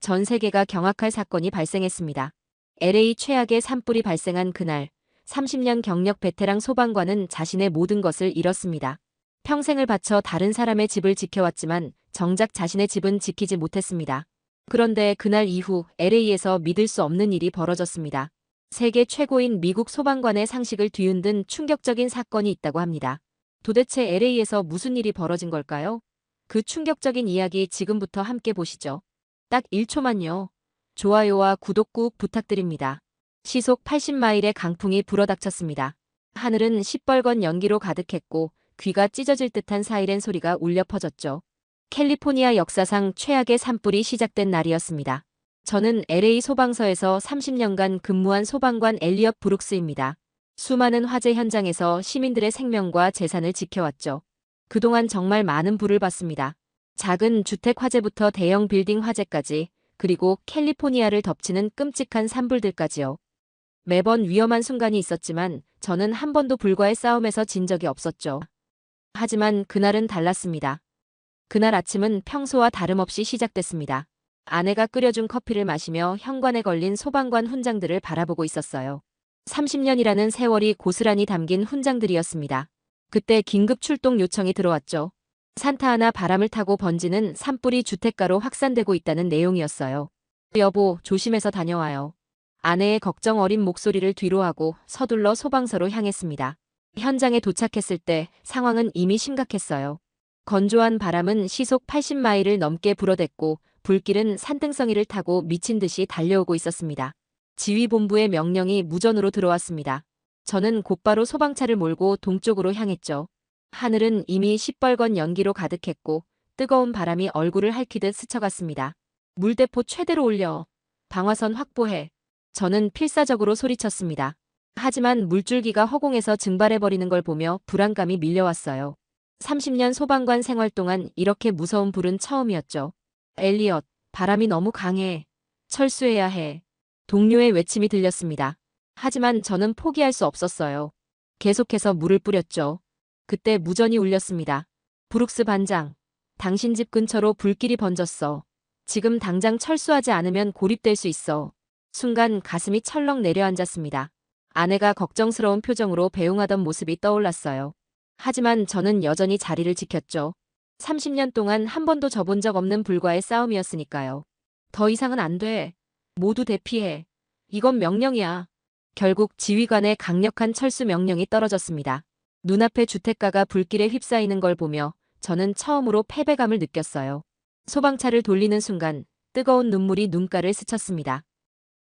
전 세계가 경악할 사건이 발생했습니다. LA 최악의 산불이 발생한 그날 30년 경력 베테랑 소방관은 자신의 모든 것을 잃었습니다. 평생을 바쳐 다른 사람의 집을 지켜왔지만 정작 자신의 집은 지키지 못했습니다. 그런데 그날 이후 LA에서 믿을 수 없는 일이 벌어졌습니다. 세계 최고인 미국 소방관의 상식을 뒤흔든 충격적인 사건이 있다고 합니다. 도대체 LA에서 무슨 일이 벌어진 걸까요? 그 충격적인 이야기 지금부터 함께 보시죠. 딱 1초만요. 좋아요와 구독 꾹 부탁드립니다. 시속 80마일의 강풍이 불어닥쳤습니다. 하늘은 시뻘건 연기로 가득했고 귀가 찢어질 듯한 사이렌 소리가 울려 퍼졌죠. 캘리포니아 역사상 최악의 산불이 시작된 날이었습니다. 저는 LA 소방서에서 30년간 근무한 소방관 엘리엇 브룩스입니다. 수많은 화재 현장에서 시민들의 생명과 재산을 지켜왔죠. 그동안 정말 많은 불을 봤습니다. 작은 주택 화재부터 대형 빌딩 화재까지 그리고 캘리포니아를 덮치는 끔찍한 산불들까지요. 매번 위험한 순간이 있었지만 저는 한 번도 불과의 싸움에서 진 적이 없었죠. 하지만 그날은 달랐습니다. 그날 아침은 평소와 다름없이 시작됐습니다. 아내가 끓여준 커피를 마시며 현관에 걸린 소방관 훈장들을 바라보고 있었어요. 30년이라는 세월이 고스란히 담긴 훈장들이었습니다. 그때 긴급 출동 요청이 들어왔죠. 산타하나 바람을 타고 번지는 산불이 주택가로 확산되고 있다는 내용이었어요. 여보, 조심해서 다녀와요. 아내의 걱정 어린 목소리를 뒤로하고 서둘러 소방서로 향했습니다. 현장에 도착했을 때 상황은 이미 심각했어요. 건조한 바람은 시속 80마일을 넘게 불어댔고 불길은 산등성이를 타고 미친 듯이 달려오고 있었습니다. 지휘본부의 명령이 무전으로 들어왔습니다. 저는 곧바로 소방차를 몰고 동쪽으로 향했죠. 하늘은 이미 시뻘건 연기로 가득했고 뜨거운 바람이 얼굴을 핥히듯 스쳐갔습니다. 물대포 최대로 올려. 방화선 확보해. 저는 필사적으로 소리쳤습니다. 하지만 물줄기가 허공에서 증발해버리는 걸 보며 불안감이 밀려왔어요. 30년 소방관 생활 동안 이렇게 무서운 불은 처음이었죠. 엘리엇, 바람이 너무 강해. 철수해야 해. 동료의 외침이 들렸습니다. 하지만 저는 포기할 수 없었어요. 계속해서 물을 뿌렸죠. 그때 무전이 울렸습니다. 브룩스 반장, 당신 집 근처로 불길이 번졌어. 지금 당장 철수하지 않으면 고립될 수 있어. 순간 가슴이 철렁 내려앉았습니다. 아내가 걱정스러운 표정으로 배웅하던 모습이 떠올랐어요. 하지만 저는 여전히 자리를 지켰죠. 30년 동안 한 번도 져본 적 없는 불과의 싸움이었으니까요. 더 이상은 안 돼. 모두 대피해. 이건 명령이야. 결국 지휘관의 강력한 철수 명령이 떨어졌습니다. 눈앞의 주택가가 불길에 휩싸이는 걸 보며 저는 처음으로 패배감을 느꼈어요. 소방차를 돌리는 순간 뜨거운 눈물이 눈가를 스쳤습니다.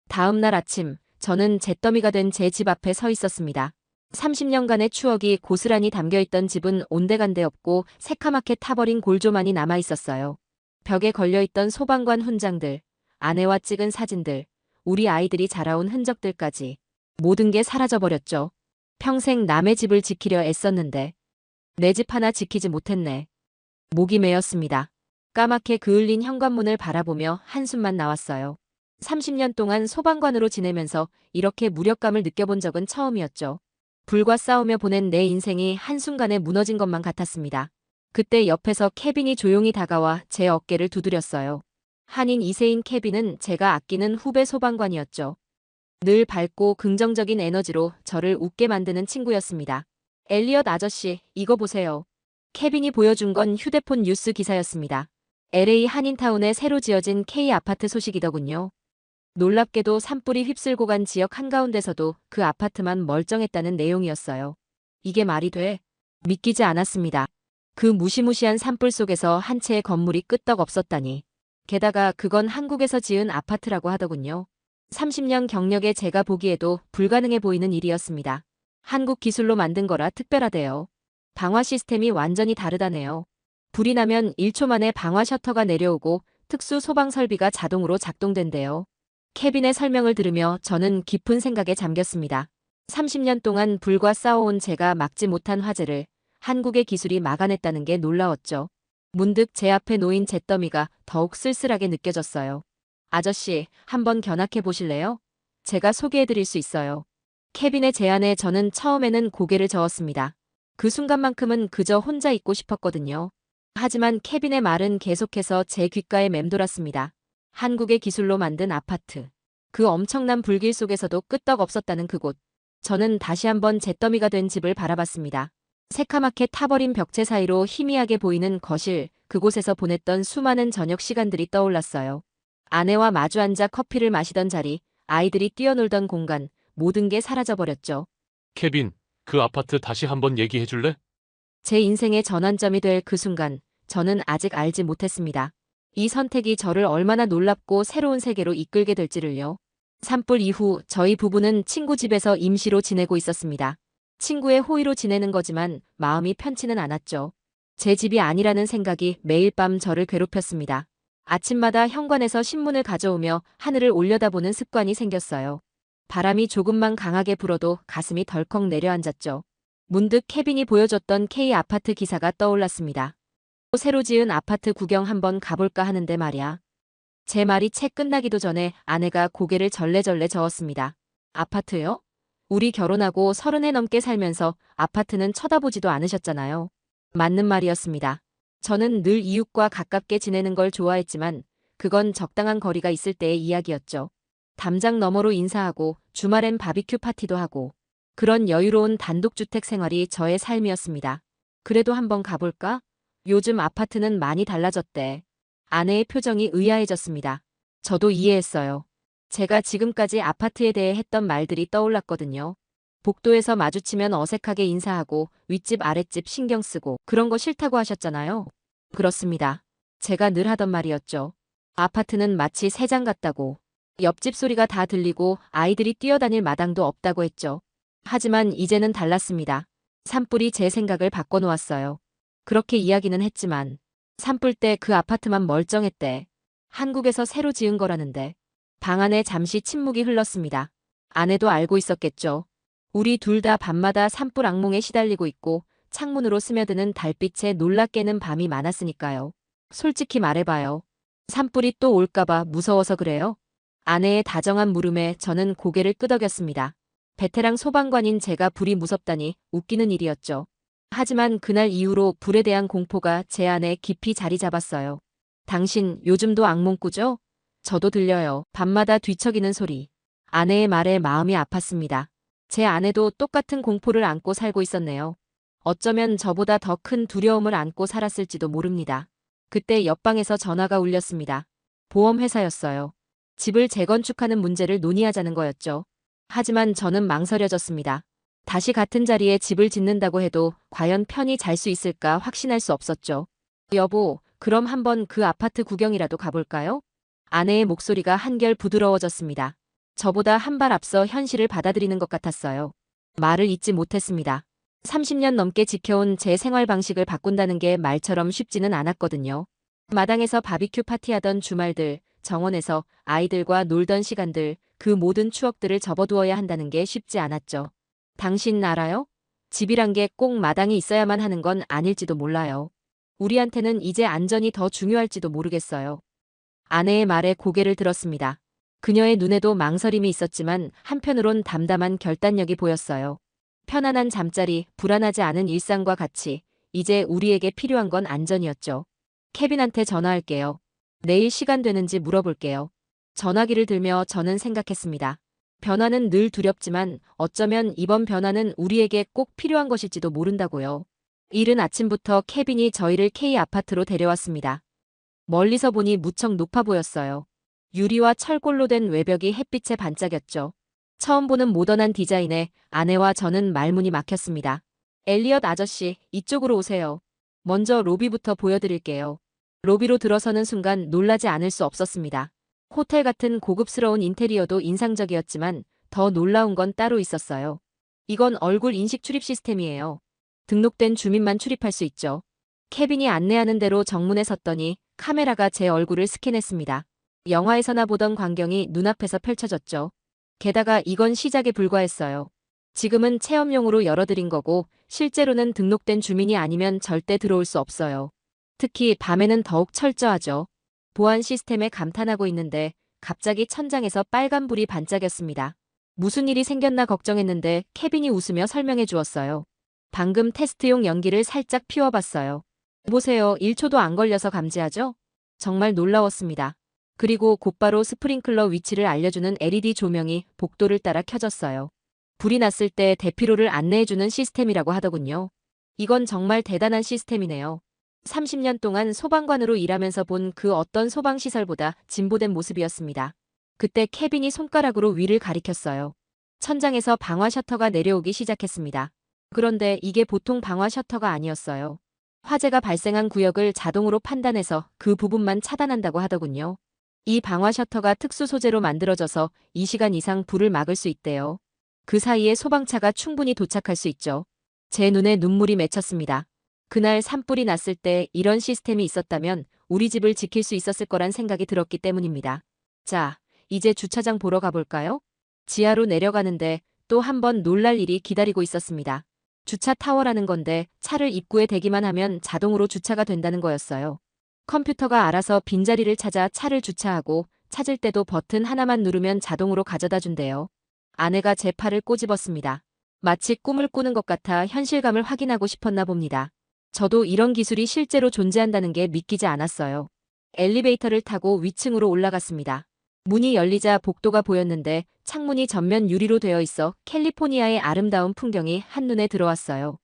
다음 날 아침 저는 잿더미가 된 제 집 앞에 서 있었습니다. 30년간의 추억이 고스란히 담겨있던 집은 온데간데 없고 새카맣게 타버린 골조만이 남아있었어요. 벽에 걸려있던 소방관 훈장들, 아내와 찍은 사진들, 우리 아이들이 자라온 흔적들까지 모든 게 사라져버렸죠. 평생 남의 집을 지키려 애썼는데 내 집 하나 지키지 못했네. 목이 메였습니다. 까맣게 그을린 현관문을 바라보며 한숨만 나왔어요. 30년 동안 소방관으로 지내면서 이렇게 무력감을 느껴본 적은 처음이었죠. 불과 싸우며 보낸 내 인생이 한순간에 무너진 것만 같았습니다. 그때 옆에서 케빈이 조용히 다가와 제 어깨를 두드렸어요. 한인 이세인 케빈은 제가 아끼는 후배 소방관이었죠. 늘 밝고 긍정적인 에너지로 저를 웃게 만드는 친구였습니다. 엘리엇 아저씨, 이거 보세요. 케빈이 보여준 건 휴대폰 뉴스 기사였습니다. LA 한인타운에 새로 지어진 K 아파트 소식이더군요. 놀랍게도 산불이 휩쓸고 간 지역 한가운데서도 그 아파트만 멀쩡했다는 내용이었어요. 이게 말이 돼? 믿기지 않았습니다. 그 무시무시한 산불 속에서 한 채의 건물이 끄떡 없었다니. 게다가 그건 한국에서 지은 아파트라고 하더군요. 30년 경력의 제가 보기에도 불가능해 보이는 일이었습니다. 한국 기술로 만든 거라 특별하대요. 방화 시스템이 완전히 다르다네요. 불이 나면 1초 만에 방화 셔터가 내려오고 특수 소방 설비가 자동으로 작동된대요. 케빈의 설명을 들으며 저는 깊은 생각에 잠겼습니다. 30년 동안 불과 싸워온 제가 막지 못한 화재를 한국의 기술이 막아냈다는 게 놀라웠죠. 문득 제 앞에 놓인 잿더미가 더욱 쓸쓸하게 느껴졌어요. 아저씨, 한번 견학해 보실래요? 제가 소개해 드릴 수 있어요. 케빈의 제안에 저는 처음에는 고개를 저었습니다. 그 순간만큼은 그저 혼자 있고 싶었거든요. 하지만 케빈의 말은 계속해서 제 귓가에 맴돌았습니다. 한국의 기술로 만든 아파트. 그 엄청난 불길 속에서도 끄떡 없었다는 그곳. 저는 다시 한번 잿더미가 된 집을 바라봤습니다. 새카맣게 타버린 벽체 사이로 희미하게 보이는 거실, 그곳에서 보냈던 수많은 저녁 시간들이 떠올랐어요. 아내와 마주 앉아 커피를 마시던 자리, 아이들이 뛰어놀던 공간, 모든 게 사라져버렸죠. 케빈, 그 아파트 다시 한번 얘기해 줄래? 제 인생의 전환점이 될 그 순간, 저는 아직 알지 못했습니다. 이 선택이 저를 얼마나 놀랍고 새로운 세계로 이끌게 될지를요. 산불 이후 저희 부부는 친구 집에서 임시로 지내고 있었습니다. 친구의 호의로 지내는 거지만 마음이 편치는 않았죠. 제 집이 아니라는 생각이 매일 밤 저를 괴롭혔습니다. 아침마다 현관에서 신문을 가져오며 하늘을 올려다보는 습관이 생겼어요. 바람이 조금만 강하게 불어도 가슴이 덜컥 내려앉았죠. 문득 케빈이 보여줬던 K 아파트 기사가 떠올랐습니다. 새로 지은 아파트 구경 한번 가볼까 하는데 말이야. 제 말이 채 끝나기도 전에 아내가 고개를 절레절레 저었습니다. 아파트요? 우리 결혼하고 서른해 넘게 살면서 아파트는 쳐다보지도 않으셨잖아요. 맞는 말이었습니다. 저는 늘 이웃과 가깝게 지내는 걸 좋아했지만 그건 적당한 거리가 있을 때의 이야기였죠. 담장 너머로 인사하고 주말엔 바비큐 파티도 하고 그런 여유로운 단독주택 생활이 저의 삶이었습니다. 그래도 한번 가볼까? 요즘 아파트는 많이 달라졌대. 아내의 표정이 의아해졌습니다. 저도 이해했어요. 제가 지금까지 아파트에 대해 했던 말들이 떠올랐거든요. 복도에서 마주치면 어색하게 인사하고 윗집 아랫집 신경 쓰고 그런 거 싫다고 하셨잖아요. 그렇습니다. 제가 늘 하던 말이었죠. 아파트는 마치 새장 같다고. 옆집 소리가 다 들리고 아이들이 뛰어다닐 마당도 없다고 했죠. 하지만 이제는 달랐습니다. 산불이 제 생각을 바꿔놓았어요. 그렇게 이야기는 했지만 산불 때 그 아파트만 멀쩡했대. 한국에서 새로 지은 거라는데. 방 안에 잠시 침묵이 흘렀습니다. 아내도 알고 있었겠죠. 우리 둘 다 밤마다 산불 악몽에 시달리고 있고 창문으로 스며드는 달빛에 놀라 깨는 밤이 많았으니까요. 솔직히 말해봐요. 산불이 또 올까봐 무서워서 그래요? 아내의 다정한 물음에 저는 고개를 끄덕였습니다. 베테랑 소방관인 제가 불이 무섭다니 웃기는 일이었죠. 하지만 그날 이후로 불에 대한 공포가 제 안에 깊이 자리 잡았어요. 당신 요즘도 악몽 꾸죠? 저도 들려요. 밤마다 뒤척이는 소리. 아내의 말에 마음이 아팠습니다. 제 아내도 똑같은 공포를 안고 살고 있었네요. 어쩌면 저보다 더 큰 두려움을 안고 살았을지도 모릅니다. 그때 옆방에서 전화가 울렸습니다. 보험회사였어요. 집을 재건축하는 문제를 논의하자는 거였죠. 하지만 저는 망설여졌습니다. 다시 같은 자리에 집을 짓는다고 해도 과연 편히 잘 수 있을까 확신할 수 없었죠. 여보, 그럼 한번 그 아파트 구경이라도 가볼까요? 아내의 목소리가 한결 부드러워졌습니다. 저보다 한 발 앞서 현실을 받아들이는 것 같았어요. 말을 잊지 못했습니다. 30년 넘게 지켜온 제 생활 방식을 바꾼다는 게 말처럼 쉽지는 않았거든요. 마당에서 바비큐 파티하던 주말들, 정원에서 아이들과 놀던 시간들, 그 모든 추억들을 접어두어야 한다는 게 쉽지 않았죠. 당신 알아요? 집이란 게 꼭 마당이 있어야만 하는 건 아닐지도 몰라요. 우리한테는 이제 안전이 더 중요할지도 모르겠어요. 아내의 말에 고개를 들었습니다. 그녀의 눈에도 망설임이 있었지만 한편으론 담담한 결단력이 보였어요. 편안한 잠자리, 불안하지 않은 일상과 같이 이제 우리에게 필요한 건 안전이었죠. 케빈한테 전화할게요. 내일 시간 되는지 물어볼게요. 전화기를 들며 저는 생각했습니다. 변화는 늘 두렵지만 어쩌면 이번 변화는 우리에게 꼭 필요한 것일지도 모른다고요. 이른 아침부터 케빈이 저희를 K 아파트로 데려왔습니다. 멀리서 보니 무척 높아 보였어요. 유리와 철골로 된 외벽이 햇빛에 반짝였죠. 처음 보는 모던한 디자인에 아내와 저는 말문이 막혔습니다. 엘리엇 아저씨, 이쪽으로 오세요. 먼저 로비부터 보여드릴게요. 로비로 들어서는 순간 놀라지 않을 수 없었습니다. 호텔 같은 고급스러운 인테리어도 인상적이었지만 더 놀라운 건 따로 있었어요. 이건 얼굴 인식 출입 시스템이에요. 등록된 주민만 출입할 수 있죠. 케빈이 안내하는 대로 정문에 섰더니 카메라가 제 얼굴을 스캔했습니다. 영화에서나 보던 광경이 눈앞에서 펼쳐졌죠. 게다가 이건 시작에 불과했어요. 지금은 체험용으로 열어드린 거고 실제로는 등록된 주민이 아니면 절대 들어올 수 없어요. 특히 밤에는 더욱 철저하죠. 보안 시스템에 감탄하고 있는데 갑자기 천장에서 빨간불이 반짝였습니다. 무슨 일이 생겼나 걱정했는데 케빈이 웃으며 설명해 주었어요. 방금 테스트용 연기를 살짝 피워봤어요. 보세요. 1초도 안 걸려서 감지하죠? 정말 놀라웠습니다. 그리고 곧바로 스프링클러 위치를 알려주는 LED 조명이 복도를 따라 켜졌어요. 불이 났을 때 대피로를 안내해주는 시스템이라고 하더군요. 이건 정말 대단한 시스템이네요. 30년 동안 소방관으로 일하면서 본 그 어떤 소방시설보다 진보된 모습이었습니다. 그때 케빈이 손가락으로 위를 가리켰어요. 천장에서 방화 셔터가 내려오기 시작했습니다. 그런데 이게 보통 방화 셔터가 아니었어요. 화재가 발생한 구역을 자동으로 판단해서 그 부분만 차단한다고 하더군요. 이 방화 셔터가 특수 소재로 만들어져서 2시간 이상 불을 막을 수 있대요. 그 사이에 소방차가 충분히 도착할 수 있죠. 제 눈에 눈물이 맺혔습니다. 그날 산불이 났을 때 이런 시스템이 있었다면 우리 집을 지킬 수 있었을 거란 생각이 들었기 때문입니다. 자, 이제 주차장 보러 가볼까요? 지하로 내려가는데 또 한 번 놀랄 일이 기다리고 있었습니다. 주차 타워라는 건데 차를 입구에 대기만 하면 자동으로 주차가 된다는 거였어요. 컴퓨터가 알아서 빈자리를 찾아 차를 주차하고 찾을 때도 버튼 하나만 누르면 자동으로 가져다 준대요. 아내가 제 팔을 꼬집었습니다. 마치 꿈을 꾸는 것 같아 현실감을 확인하고 싶었나 봅니다. 저도 이런 기술이 실제로 존재한다는 게 믿기지 않았어요. 엘리베이터를 타고 위층으로 올라갔습니다. 문이 열리자 복도가 보였는데 창문이 전면 유리로 되어 있어 캘리포니아의 아름다운 풍경이 한눈에 들어왔어요.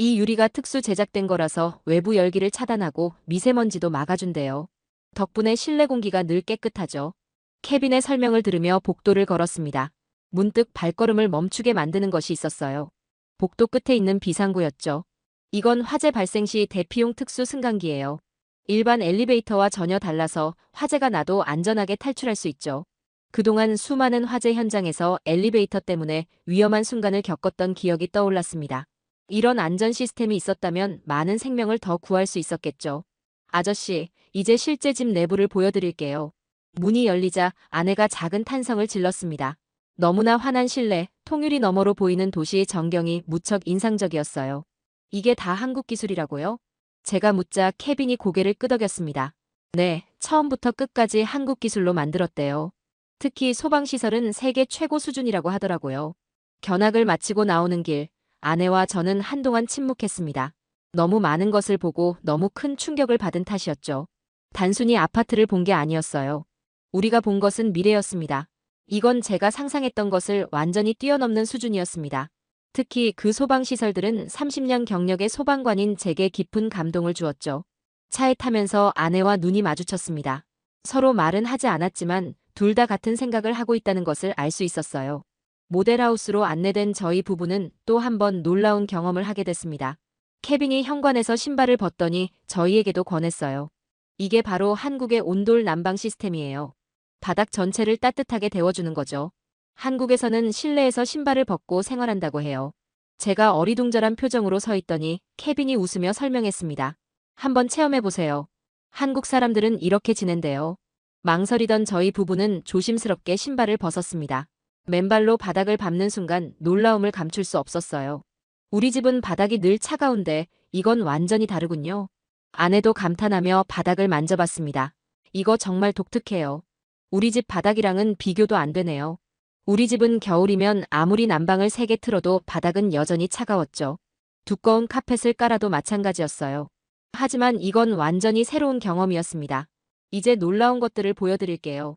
이 유리가 특수 제작된 거라서 외부 열기를 차단하고 미세먼지도 막아준대요. 덕분에 실내 공기가 늘 깨끗하죠. 케빈의 설명을 들으며 복도를 걸었습니다. 문득 발걸음을 멈추게 만드는 것이 있었어요. 복도 끝에 있는 비상구였죠. 이건 화재 발생 시 대피용 특수 승강기예요. 일반 엘리베이터와 전혀 달라서 화재가 나도 안전하게 탈출할 수 있죠. 그동안 수많은 화재 현장에서 엘리베이터 때문에 위험한 순간을 겪었던 기억이 떠올랐습니다. 이런 안전 시스템이 있었다면 많은 생명을 더 구할 수 있었겠죠. 아저씨, 이제 실제 집 내부를 보여드릴게요. 문이 열리자 아내가 작은 탄성을 질렀습니다. 너무나 환한 실내, 통유리 너머로 보이는 도시의 전경이 무척 인상적이었어요. 이게 다 한국 기술이라고요? 제가 묻자 케빈이 고개를 끄덕였습니다. 네, 처음부터 끝까지 한국 기술로 만들었대요. 특히 소방시설은 세계 최고 수준이라고 하더라고요. 견학을 마치고 나오는 길, 아내와 저는 한동안 침묵했습니다. 너무 많은 것을 보고 너무 큰 충격을 받은 탓이었죠. 단순히 아파트를 본 게 아니었어요. 우리가 본 것은 미래였습니다. 이건 제가 상상했던 것을 완전히 뛰어넘는 수준이었습니다. 특히 그 소방시설들은 30년 경력의 소방관인 제게 깊은 감동을 주었죠. 차에 타면서 아내와 눈이 마주쳤습니다. 서로 말은 하지 않았지만 둘 다 같은 생각을 하고 있다는 것을 알 수 있었어요. 모델하우스로 안내된 저희 부부는 또 한 번 놀라운 경험을 하게 됐습니다. 케빈이 현관에서 신발을 벗더니 저희에게도 권했어요. 이게 바로 한국의 온돌 난방 시스템이에요. 바닥 전체를 따뜻하게 데워주는 거죠. 한국에서는 실내에서 신발을 벗고 생활한다고 해요. 제가 어리둥절한 표정으로 서 있더니 케빈이 웃으며 설명했습니다. 한번 체험해보세요. 한국 사람들은 이렇게 지낸대요. 망설이던 저희 부부는 조심스럽게 신발을 벗었습니다. 맨발로 바닥을 밟는 순간 놀라움을 감출 수 없었어요. 우리 집은 바닥이 늘 차가운데 이건 완전히 다르군요. 아내도 감탄하며 바닥을 만져봤습니다. 이거 정말 독특해요. 우리 집 바닥이랑은 비교도 안 되네요. 우리 집은 겨울이면 아무리 난방을 세게 틀어도 바닥은 여전히 차가웠죠. 두꺼운 카펫을 깔아도 마찬가지였어요. 하지만 이건 완전히 새로운 경험이었습니다. 이제 놀라운 것들을 보여드릴게요.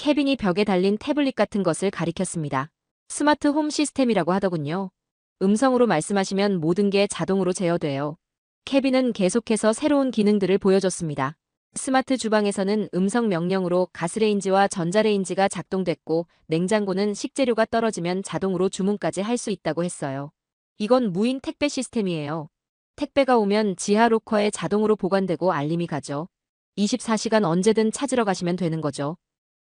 케빈이 벽에 달린 태블릿 같은 것을 가리켰습니다. 스마트 홈 시스템이라고 하더군요. 음성으로 말씀하시면 모든 게 자동으로 제어돼요. 케빈은 계속해서 새로운 기능들을 보여줬습니다. 스마트 주방에서는 음성 명령으로 가스레인지와 전자레인지가 작동됐고 냉장고는 식재료가 떨어지면 자동으로 주문까지 할 수 있다고 했어요. 이건 무인 택배 시스템이에요. 택배가 오면 지하 로커에 자동으로 보관되고 알림이 가죠. 24시간 언제든 찾으러 가시면 되는 거죠.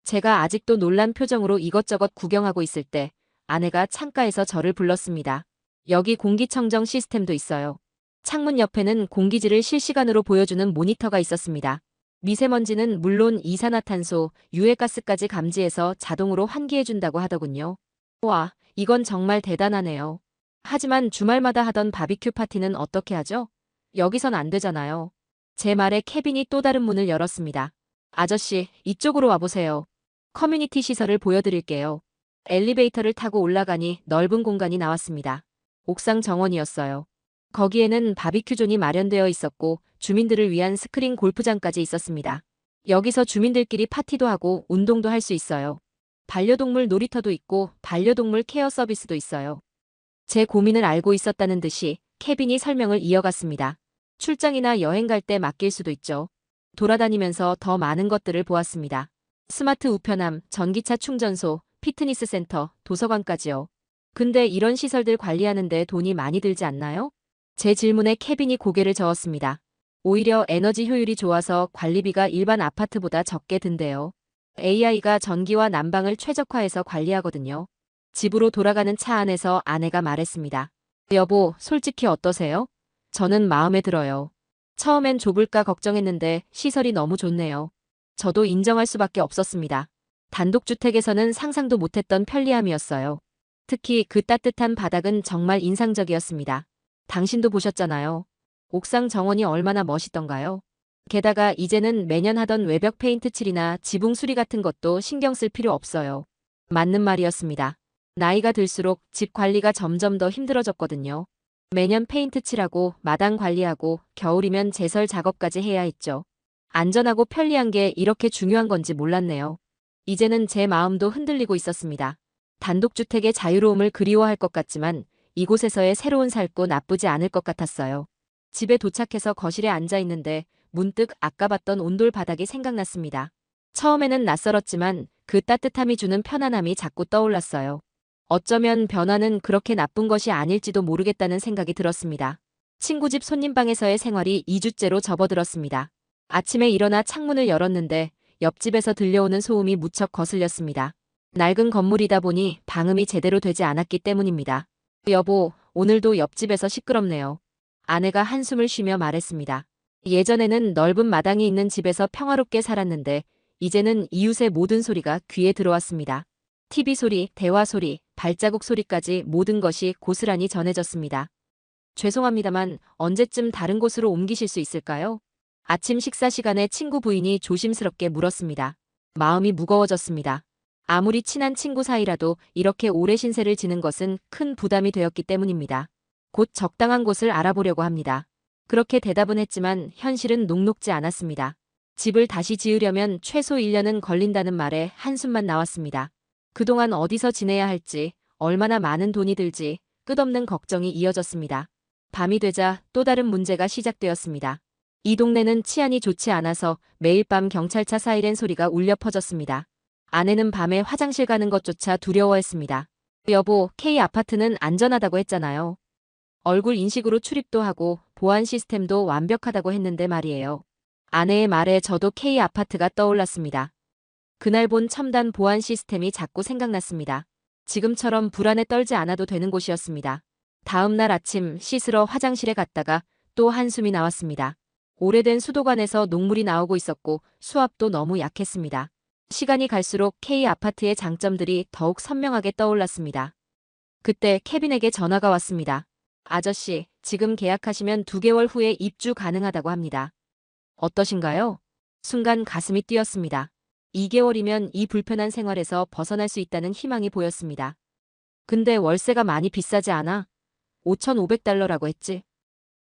제가 아직도 놀란 표정으로 이것저것 구경하고 있을 때 아내가 창가에서 저를 불렀습니다. 여기 공기청정 시스템도 있어요. 창문 옆에는 공기질을 실시간으로 보여주는 모니터가 있었습니다. 미세먼지는 물론 이산화탄소, 유해가스까지 감지해서 자동으로 환기해준다고 하더군요. 와, 이건 정말 대단하네요. 하지만 주말마다 하던 바비큐 파티는 어떻게 하죠? 여기선 안 되잖아요. 제 말에 케빈이 또 다른 문을 열었습니다. 아저씨, 이쪽으로 와보세요. 커뮤니티 시설을 보여드릴게요. 엘리베이터를 타고 올라가니 넓은 공간이 나왔습니다. 옥상 정원이었어요. 거기에는 바비큐 존이 마련되어 있었고 주민들을 위한 스크린 골프장까지 있었습니다. 여기서 주민들끼리 파티도 하고 운동도 할 수 있어요. 반려동물 놀이터도 있고 반려동물 케어 서비스도 있어요. 제 고민을 알고 있었다는 듯이 케빈이 설명을 이어갔습니다. 출장이나 여행 갈 때 맡길 수도 있죠. 돌아다니면서 더 많은 것들을 보았습니다. 스마트 우편함, 전기차 충전소, 피트니스 센터, 도서관까지요. 근데 이런 시설들 관리하는데 돈이 많이 들지 않나요? 제 질문에 케빈이 고개를 저었습니다. 오히려 에너지 효율이 좋아서 관리비가 일반 아파트보다 적게 든대요. AI가 전기와 난방을 최적화해서 관리하거든요. 집으로 돌아가는 차 안에서 아내가 말했습니다. 여보, 솔직히 어떠세요? 저는 마음에 들어요. 처음엔 좁을까 걱정했는데 시설이 너무 좋네요. 저도 인정할 수밖에 없었습니다. 단독주택에서는 상상도 못했던 편리함이었어요. 특히 그 따뜻한 바닥은 정말 인상적이었습니다. 당신도 보셨잖아요. 옥상 정원이 얼마나 멋있던가요? 게다가 이제는 매년 하던 외벽 페인트 칠이나 지붕 수리 같은 것도 신경 쓸 필요 없어요. 맞는 말이었습니다. 나이가 들수록 집 관리가 점점 더 힘들어졌거든요. 매년 페인트 칠하고 마당 관리하고 겨울이면 제설 작업까지 해야 했죠. 안전하고 편리한 게 이렇게 중요한 건지 몰랐네요. 이제는 제 마음도 흔들리고 있었습니다. 단독주택의 자유로움을 그리워할 것 같지만 이곳에서의 새로운 살고 나쁘지 않을 것 같았어요. 집에 도착해서 거실에 앉아 있는데 문득 아까 봤던 온돌 바닥이 생각났습니다. 처음에는 낯설었지만 그 따뜻함이 주는 편안함이 자꾸 떠올랐어요. 어쩌면 변화는 그렇게 나쁜 것이 아닐지도 모르겠다는 생각이 들었습니다. 친구 집 손님방에서의 생활이 2주째로 접어들었습니다. 아침에 일어나 창문을 열었는데 옆집에서 들려오는 소음이 무척 거슬렸습니다. 낡은 건물이다 보니 방음이 제대로 되지 않았기 때문입니다. 여보, 오늘도 옆집에서 시끄럽네요. 아내가 한숨을 쉬며 말했습니다. 예전에는 넓은 마당이 있는 집에서 평화롭게 살았는데 이제는 이웃의 모든 소리가 귀에 들어왔습니다. TV 소리, 대화 소리, 발자국 소리까지 모든 것이 고스란히 전해졌습니다. 죄송합니다만 언제쯤 다른 곳으로 옮기실 수 있을까요? 아침 식사 시간에 친구 부인이 조심스럽게 물었습니다. 마음이 무거워졌습니다. 아무리 친한 친구 사이라도 이렇게 오래 신세를 지는 것은 큰 부담이 되었기 때문입니다. 곧 적당한 곳을 알아보려고 합니다. 그렇게 대답은 했지만 현실은 녹록지 않았습니다. 집을 다시 지으려면 최소 1년은 걸린다는 말에 한숨만 나왔습니다. 그동안 어디서 지내야 할지, 얼마나 많은 돈이 들지 끝없는 걱정이 이어졌습니다. 밤이 되자 또 다른 문제가 시작되었습니다. 이 동네는 치안이 좋지 않아서 매일 밤 경찰차 사이렌 소리가 울려 퍼졌습니다. 아내는 밤에 화장실 가는 것조차 두려워했습니다. 여보, K 아파트는 안전하다고 했잖아요. 얼굴 인식으로 출입도 하고 보안 시스템도 완벽하다고 했는데 말이에요. 아내의 말에 저도 K 아파트가 떠올랐습니다. 그날 본 첨단 보안 시스템이 자꾸 생각났습니다. 지금처럼 불안에 떨지 않아도 되는 곳이었습니다. 다음 날 아침 씻으러 화장실에 갔다가 또 한숨이 나왔습니다. 오래된 수도관에서 녹물이 나오고 있었고 수압도 너무 약했습니다. 시간이 갈수록 K 아파트의 장점들이 더욱 선명하게 떠올랐습니다. 그때 케빈에게 전화가 왔습니다. 아저씨, 지금 계약하시면 2개월 후에 입주 가능하다고 합니다. 어떠신가요? 순간 가슴이 뛰었습니다. 2개월이면 이 불편한 생활에서 벗어날 수 있다는 희망이 보였습니다. 근데 월세가 많이 비싸지 않아? 5,500달러라고 했지?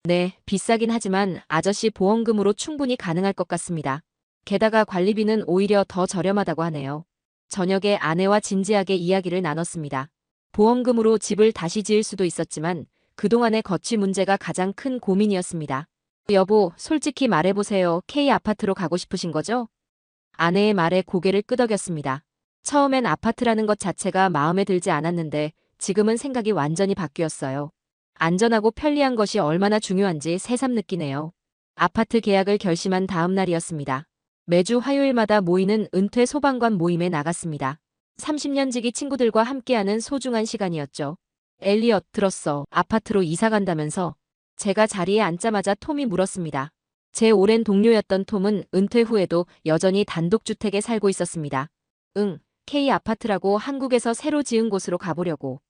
네, 비싸긴 하지만 아저씨 보험금으로 충분히 가능할 것 같습니다. 게다가 관리비는 오히려 더 저렴하다고 하네요. 저녁에 아내와 진지하게 이야기를 나눴습니다. 보험금으로 집을 다시 지을 수도 있었지만 그동안의 거취 문제가 가장 큰 고민이었습니다. 여보, 솔직히 말해보세요. K 아파트로 가고 싶으신 거죠? 아내의 말에 고개를 끄덕였습니다. 처음엔 아파트라는 것 자체가 마음에 들지 않았는데 지금은 생각이 완전히 바뀌었어요. 안전하고 편리한 것이 얼마나 중요한지 새삼 느끼네요. 아파트 계약을 결심한 다음 날이었습니다. 매주 화요일마다 모이는 은퇴 소방관 모임에 나갔습니다. 30년 지기 친구들과 함께하는 소중한 시간이었죠. 엘리엇 들었어. 아파트로 이사 간다면서. 제가 자리에 앉자마자 톰이 물었습니다. 제 오랜 동료였던 톰은 은퇴 후에도 여전히 단독주택에 살고 있었습니다. 응, K 아파트라고 한국에서 새로 지은 곳으로 가보려고.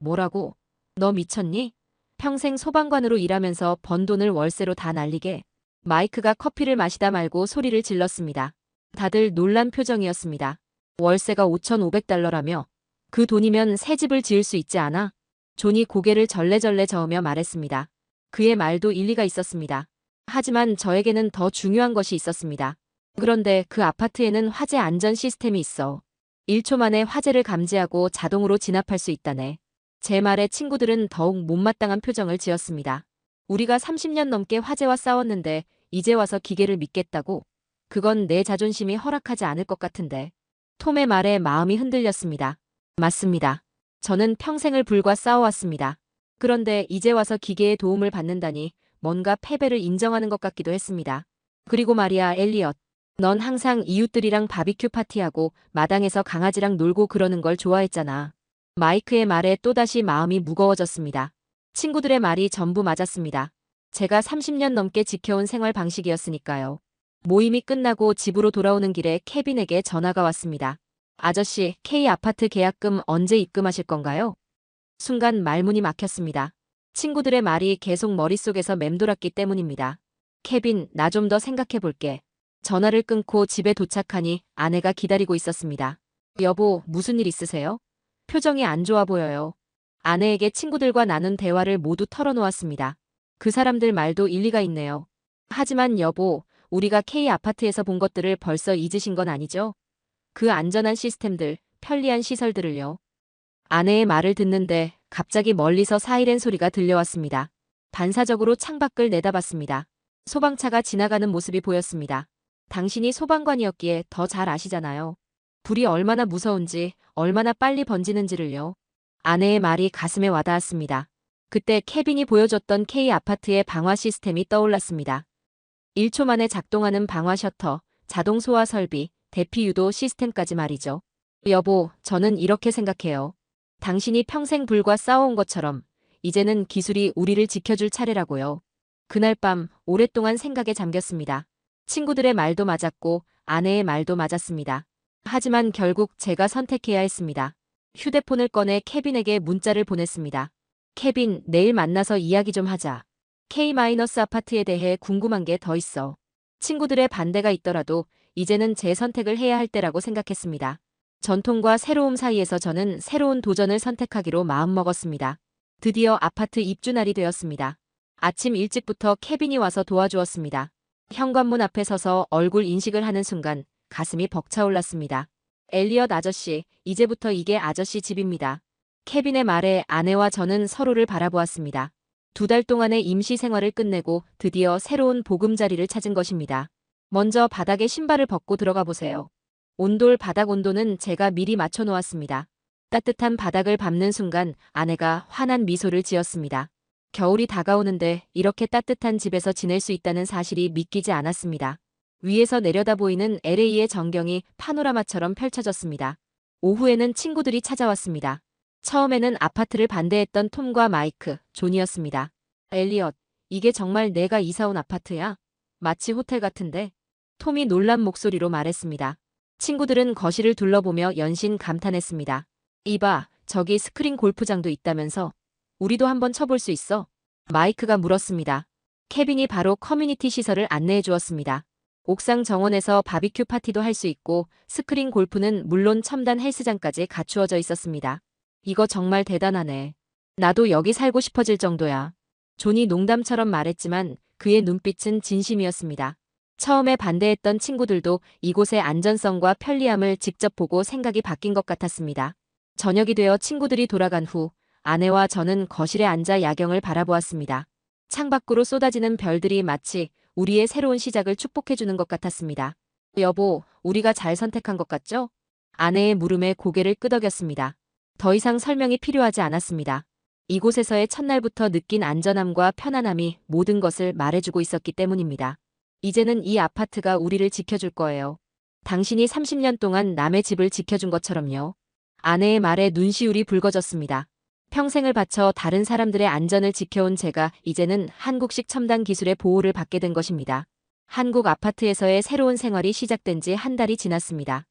뭐라고? 너 미쳤니? 평생 소방관으로 일하면서 번 돈을 월세로 다 날리게. 마이크가 커피를 마시다 말고 소리를 질렀습니다. 다들 놀란 표정이었습니다. 월세가 5,500달러라며 그 돈이면 새 집을 지을 수 있지 않아? 존이 고개를 절레절레 저으며 말했습니다. 그의 말도 일리가 있었습니다. 하지만 저에게는 더 중요한 것이 있었습니다. 그런데 그 아파트에는 화재 안전 시스템이 있어. 1초 만에 화재를 감지하고 자동으로 진압할 수 있다네. 제 말에 친구들은 더욱 못마땅한 표정을 지었습니다. 우리가 30년 넘게 화재와 싸웠는데 이제 와서 기계를 믿겠다고? 그건 내 자존심이 허락하지 않을 것 같은데. 톰의 말에 마음이 흔들렸습니다. 맞습니다. 저는 평생을 불과 싸워왔습니다. 그런데 이제 와서 기계의 도움을 받는다니 뭔가 패배를 인정하는 것 같기도 했습니다. 그리고 말이야, 엘리엇. 넌 항상 이웃들이랑 바비큐 파티하고 마당에서 강아지랑 놀고 그러는 걸 좋아했잖아. 마이크의 말에 또다시 마음이 무거워졌습니다. 친구들의 말이 전부 맞았습니다. 제가 30년 넘게 지켜온 생활 방식이었으니까요. 모임이 끝나고 집으로 돌아오는 길에 케빈에게 전화가 왔습니다. 아저씨, K 아파트 계약금 언제 입금하실 건가요? 순간 말문이 막혔습니다. 친구들의 말이 계속 머릿속에서 맴돌았기 때문입니다. 케빈, 나 좀 더 생각해 볼게. 전화를 끊고 집에 도착하니 아내가 기다리고 있었습니다. 여보, 무슨 일 있으세요? 표정이 안 좋아 보여요. 아내에게 친구들과 나눈 대화를 모두 털어놓았습니다. 그 사람들 말도 일리가 있네요. 하지만 여보, 우리가 K 아파트에서 본 것들을 벌써 잊으신 건 아니죠? 그 안전한 시스템들, 편리한 시설들을요. 아내의 말을 듣는데 갑자기 멀리서 사이렌 소리가 들려왔습니다. 반사적으로 창밖을 내다봤습니다. 소방차가 지나가는 모습이 보였습니다. 당신이 소방관이었기에 더 잘 아시잖아요. 불이 얼마나 무서운지, 얼마나 빨리 번지는지를요. 아내의 말이 가슴에 와닿았습니다. 그때 케빈이 보여줬던 K 아파트의 방화 시스템이 떠올랐습니다. 1초 만에 작동하는 방화 셔터, 자동 소화 설비, 대피 유도 시스템까지 말이죠. 여보, 저는 이렇게 생각해요. 당신이 평생 불과 싸워온 것처럼 이제는 기술이 우리를 지켜줄 차례라고요. 그날 밤 오랫동안 생각에 잠겼습니다. 친구들의 말도 맞았고 아내의 말도 맞았습니다. 하지만 결국 제가 선택해야 했습니다. 휴대폰을 꺼내 케빈에게 문자를 보냈습니다. 케빈, 내일 만나서 이야기 좀 하자. K-아파트에 대해 궁금한 게 더 있어. 친구들의 반대가 있더라도 이제는 제 선택을 해야 할 때라고 생각했습니다. 전통과 새로움 사이에서 저는 새로운 도전을 선택하기로 마음먹었습니다. 드디어 아파트 입주 날이 되었습니다. 아침 일찍부터 케빈이 와서 도와주었습니다. 현관문 앞에 서서 얼굴 인식을 하는 순간 가슴이 벅차올랐습니다. 엘리엇 아저씨, 이제부터 이게 아저씨 집입니다. 케빈의 말에 아내와 저는 서로를 바라보았습니다. 두 달 동안의 임시 생활을 끝내고 드디어 새로운 보금자리를 찾은 것입니다. 먼저 바닥에 신발을 벗고 들어가 보세요. 온돌 바닥 온도는 제가 미리 맞춰 놓았습니다. 따뜻한 바닥을 밟는 순간 아내가 환한 미소를 지었습니다. 겨울이 다가오는데 이렇게 따뜻한 집에서 지낼 수 있다는 사실이 믿기지 않았습니다. 위에서 내려다 보이는 LA의 전경이 파노라마처럼 펼쳐졌습니다. 오후에는 친구들이 찾아왔습니다. 처음에는 아파트를 반대했던 톰과 마이크, 존이었습니다. 엘리엇, 이게 정말 내가 이사온 아파트야? 마치 호텔 같은데? 톰이 놀란 목소리로 말했습니다. 친구들은 거실을 둘러보며 연신 감탄했습니다. 이봐, 저기 스크린 골프장도 있다면서? 우리도 한번 쳐볼 수 있어? 마이크가 물었습니다. 케빈이 바로 커뮤니티 시설을 안내해 주었습니다. 옥상 정원에서 바비큐 파티도 할 수 있고 스크린 골프는 물론 첨단 헬스장까지 갖추어져 있었습니다. 이거 정말 대단하네. 나도 여기 살고 싶어질 정도야. 존이 농담처럼 말했지만 그의 눈빛은 진심이었습니다. 처음에 반대했던 친구들도 이곳의 안전성과 편리함을 직접 보고 생각이 바뀐 것 같았습니다. 저녁이 되어 친구들이 돌아간 후 아내와 저는 거실에 앉아 야경을 바라보았습니다. 창밖으로 쏟아지는 별들이 마치 우리의 새로운 시작을 축복해주는 것 같았습니다. 여보, 우리가 잘 선택한 것 같죠? 아내의 물음에 고개를 끄덕였습니다. 더 이상 설명이 필요하지 않았습니다. 이곳에서의 첫날부터 느낀 안전함과 편안함이 모든 것을 말해주고 있었기 때문입니다. 이제는 이 아파트가 우리를 지켜줄 거예요. 당신이 30년 동안 남의 집을 지켜준 것처럼요. 아내의 말에 눈시울이 붉어졌습니다. 평생을 바쳐 다른 사람들의 안전을 지켜온 제가 이제는 한국식 첨단 기술의 보호를 받게 된 것입니다. 한국 아파트에서의 새로운 생활이 시작된 지 한 달이 지났습니다.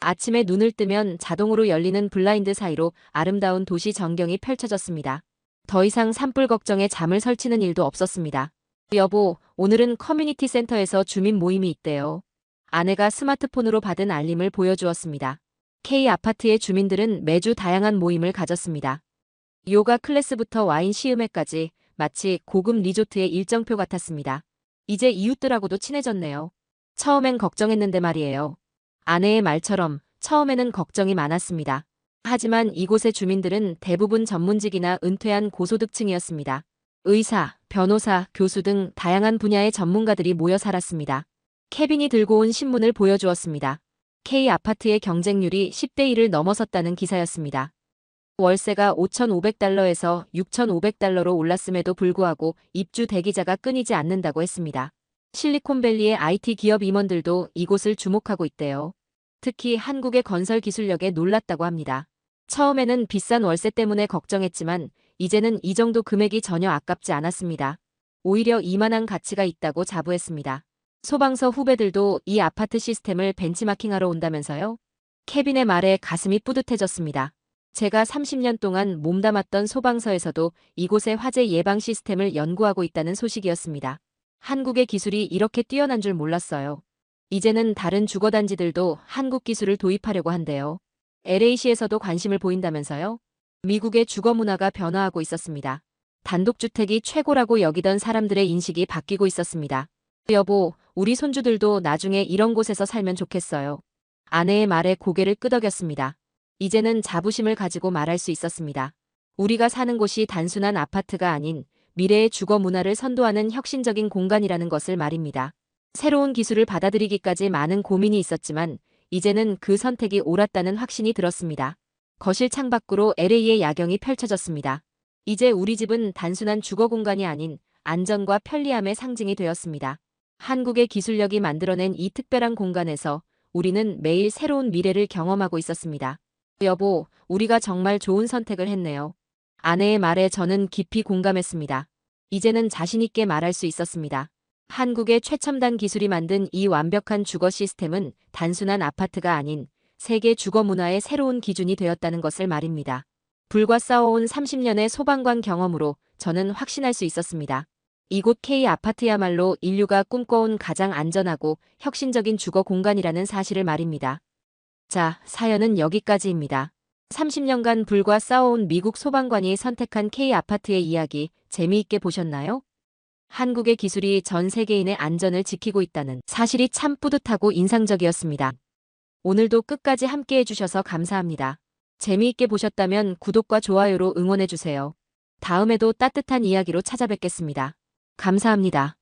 아침에 눈을 뜨면 자동으로 열리는 블라인드 사이로 아름다운 도시 전경이 펼쳐졌습니다. 더 이상 산불 걱정에 잠을 설치는 일도 없었습니다. 여보, 오늘은 커뮤니티 센터에서 주민 모임이 있대요. 아내가 스마트폰으로 받은 알림을 보여주었습니다. K 아파트의 주민들은 매주 다양한 모임을 가졌습니다. 요가 클래스부터 와인 시음회까지 마치 고급 리조트의 일정표 같았습니다. 이제 이웃들하고도 친해졌네요. 처음엔 걱정했는데 말이에요. 아내의 말처럼 처음에는 걱정이 많았습니다. 하지만 이곳의 주민들은 대부분 전문직이나 은퇴한 고소득층이었습니다. 의사, 변호사, 교수 등 다양한 분야의 전문가들이 모여 살았습니다. 케빈이 들고 온 신문을 보여주었습니다. K 아파트의 경쟁률이 10대 1을 넘어섰다는 기사였습니다. 월세가 5,500달러에서 6,500달러로 올랐음에도 불구하고 입주 대기자가 끊이지 않는다고 했습니다. 실리콘밸리의 IT 기업 임원들도 이곳을 주목하고 있대요. 특히 한국의 건설 기술력에 놀랐다고 합니다. 처음에는 비싼 월세 때문에 걱정했지만 이제는 이 정도 금액이 전혀 아깝지 않았습니다. 오히려 이만한 가치가 있다고 자부했습니다. 소방서 후배들도 이 아파트 시스템을 벤치마킹하러 온다면서요? 케빈의 말에 가슴이 뿌듯해졌습니다. 제가 30년 동안 몸담았던 소방서에서도 이곳의 화재 예방 시스템을 연구하고 있다는 소식이었습니다. 한국의 기술이 이렇게 뛰어난 줄 몰랐어요. 이제는 다른 주거단지들도 한국 기술을 도입하려고 한대요. LA시에서도 관심을 보인다면서요? 미국의 주거 문화가 변화하고 있었습니다. 단독주택이 최고라고 여기던 사람들의 인식이 바뀌고 있었습니다. 여보, 우리 손주들도 나중에 이런 곳에서 살면 좋겠어요. 아내의 말에 고개를 끄덕였습니다. 이제는 자부심을 가지고 말할 수 있었습니다. 우리가 사는 곳이 단순한 아파트가 아닌 미래의 주거 문화를 선도하는 혁신적인 공간이라는 것을 말입니다. 새로운 기술을 받아들이기까지 많은 고민이 있었지만 이제는 그 선택이 옳았다는 확신이 들었습니다. 거실 창밖으로 LA의 야경이 펼쳐졌습니다. 이제 우리 집은 단순한 주거 공간이 아닌 안전과 편리함의 상징이 되었습니다. 한국의 기술력이 만들어낸 이 특별한 공간에서 우리는 매일 새로운 미래를 경험하고 있었습니다. 여보, 우리가 정말 좋은 선택을 했네요. 아내의 말에 저는 깊이 공감했습니다. 이제는 자신있게 말할 수 있었습니다. 한국의 최첨단 기술이 만든 이 완벽한 주거 시스템은 단순한 아파트가 아닌 세계 주거 문화의 새로운 기준이 되었다는 것을 말입니다. 불과 싸워온 30년의 소방관 경험으로 저는 확신할 수 있었습니다. 이곳 K 아파트야말로 인류가 꿈꿔온 가장 안전하고 혁신적인 주거 공간이라는 사실을 말입니다. 자, 사연은 여기까지입니다. 30년간 불과 싸워온 미국 소방관이 선택한 K 아파트의 이야기 재미있게 보셨나요? 한국의 기술이 전 세계인의 안전을 지키고 있다는 사실이 참 뿌듯하고 인상적이었습니다. 오늘도 끝까지 함께 해주셔서 감사합니다. 재미있게 보셨다면 구독과 좋아요로 응원해주세요. 다음에도 따뜻한 이야기로 찾아뵙겠습니다. 감사합니다.